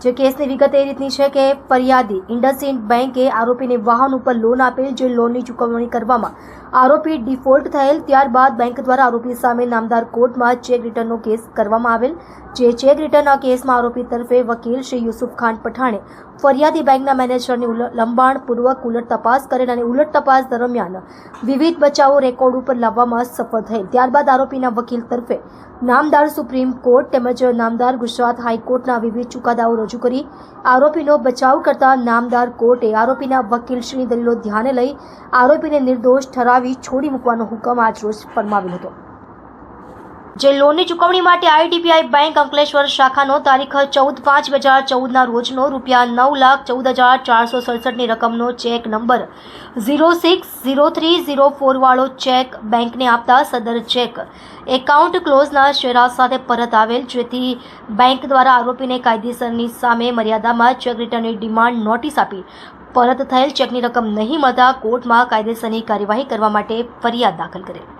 જે કેસની વિગત એ રીતની છે કે ફરિયાદી ઇન્ડસઇન્ડ બેંકે આરોપીને વાહન ઉપર લોન આપેલ જે લોનની ચૂકવણી કરવામાં આરોપી ડિફોલ્ટ થયેલ, ત્યારબાદ બેંક દ્વારા આરોપી સામે નામદાર કોર્ટમાં ચેક રિટર્નનો કેસ કરવામાં આવેલ, જે ચેક રિટર્નના કેસમાં આરોપી તરફે વકીલ શ્રી યુસુફ ખાન પઠાણે ફરિયાદી બેંકના મેનેજરની લંબાણપૂર્વક ઉલટ તપાસ કરેલ અને ઉલટ તપાસ દરમિયાન વિવિધ બચાવો રેકોર્ડ ઉપર લાવવામાં સફળ થયેલ. ત્યારબાદ આરોપીના વકીલ તરફે નામદાર સુપ્રીમ કોર્ટ તેમજ નામદાર ગુજરાત હાઈકોર્ટના વિવિધ ચુકાદાઓ રજૂ કરી આરોપીનો બચાવ કરતા નામદાર કોર્ટે આરોપીના વકીલશ્રીની દલીલો ધ્યાને લઈ આરોપીને નિર્દોષ ઠરાવી છોડી મૂકવાનો હુકમ આજરોજ ફરમાવ્યો હતો. જે લોનની ચૂકવણી માટે આઈડીબીઆઈ બેંક અંકલેશ્વર શાખાનો તારીખ ચૌદ પાંચ બે હજાર ચૌદના રોજનો રૂપિયા નવ લાખ ચૌદ હજાર ચારસો સડસઠની રકમનો cheque number zero six zero three zero ફોરવાળો cheque બેંકને આપતા સદર ચેક. એકાઉન્ટ ક્લોઝના શેરા સાથે પરત આવેલ, જેથી બેંક દ્વારા આરોપીને કાયદેસરની સામે મર્યાદામાં ચેક રિટર્નની ડિમાન્ડ નોટિસ આપી પરત થયેલ ચેકની રકમ નહીં મળતા કોર્ટમાં કાયદેસરની કાર્યવાહી કરવા માટે ફરિયાદ દાખલ કરેલ.